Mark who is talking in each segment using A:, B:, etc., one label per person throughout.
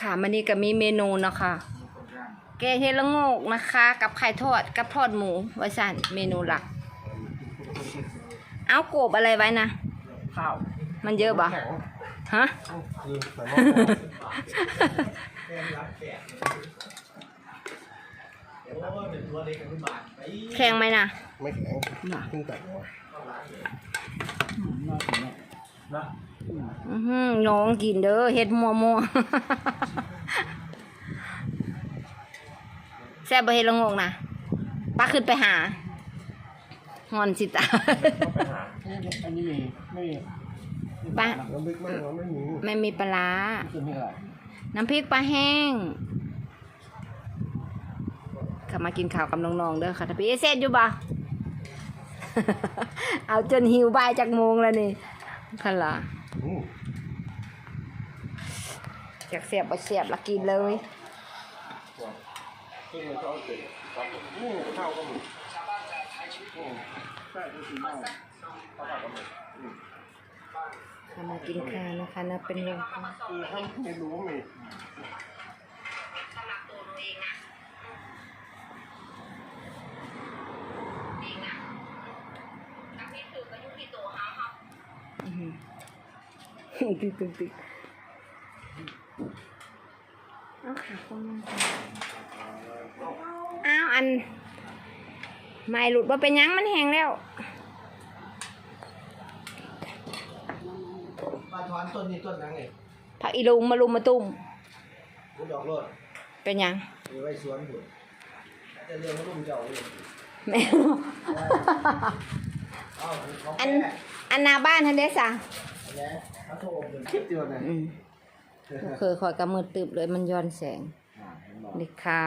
A: ค่ะมันนี่ก็มีเมนูเนาะค่ะแกงเฮดละโงกนะคะ กับไข่ทอดกับทอดหมูไว้สั่นเมนูหลัก เอาโกบอะไรไว้นะ
B: ข้าว
A: มันเยอะบ่ฮะ
B: คือใส่หม้อ
A: แข็งไหมนะ
B: ไม่แข็งเพิ่งตัดมานะ
A: อือหือน้องกินเด้อเฮ็ดมัวมัวๆแซ่บบ่เฮ็ดละโงกนะป้าขึ้นไปหาหอนสิตา
B: อันนี้มีไม่มี
A: ป้า
B: น้ำพริกมากมันไม่มี
A: ไม่มีปลาร้า
B: คือไม่อะไร
A: น้ำพริกปลาแห้งขับมากินข้าวกับน้องๆเด้อค่ะถ้าพี่เอเซนอยู่บ่ เอาจนหิวบ่ายจากโมงแล้วนี่ ค่ะล่ะ
B: อืม
A: อยากเสียบบ่เสียบละกินเลย
B: ซึ่งมันก็เอาเสร็จครับอืมข้าวก็มีอืมใช่ก็คือข้าวข้าวผัดก็มีอืม
A: ทำมากินข้าวนะคะนะเป็นเรื่อง
B: คือทั้งเมนูก็มี
A: อื้อหือ ติ๊กติ๊กติ๊กเอาค่ะคนนั้นค่ะอ้าวอัน ไม่หลุดว่าเป็นหยังมันแห้งแล้ว
B: ปลาทอนต้นนี้ต้นยังไง
A: ผักอีลุงมาลุมมาตุ้ม
B: กูดอกโลด
A: เป็นหยัง
B: มีไว้สวนอยู่จะเรียกว่าลุงเจ้าเลย
A: แม่
B: อ้าวเขา
A: อัน
B: แก่
A: อันหนาบ้านทันได้สะ
B: อันนี้ เขาโทรเป็นคลิปเดียวนะ
A: อืมเคยคอยกำมือตึบเลยมันย้อนแสง
B: อ่าเห็นบอก
A: นี่ค่ะ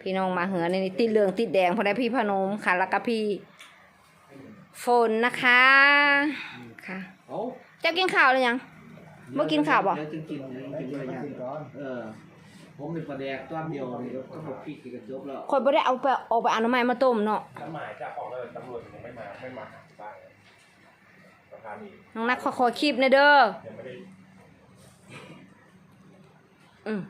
A: พี่น้องมาเหือในนี่ติดเหลืองติดแดงเพราะได้พี่พนมค่ะ แล้วก็พี่ฝนนะคะค่ะ
B: เอา
A: เจ้ากินข้าวหรือยังเมื่อกินข้าวบ่
C: เดี๋ยวจึงกินเดี๋ยวจึงกินอะไร
B: มา
C: เงี้ย
B: กินก่อน
C: เออผมเป็นปลาแดกต้อนเดียวนี่ก็ก็บอกพี่กินกันจบแล้ว
A: คอยบ่ได้เอาไปออกไปเอาน้ำไม้มาต้มเนาะ
D: หมายจากของเลยตำรวจยังไม่มาไม่มาหาที่บ้านเลยสถา นี
A: น้องนักขอขอคลิปหนะเด้อ
D: ยังไม่ได้
A: อืม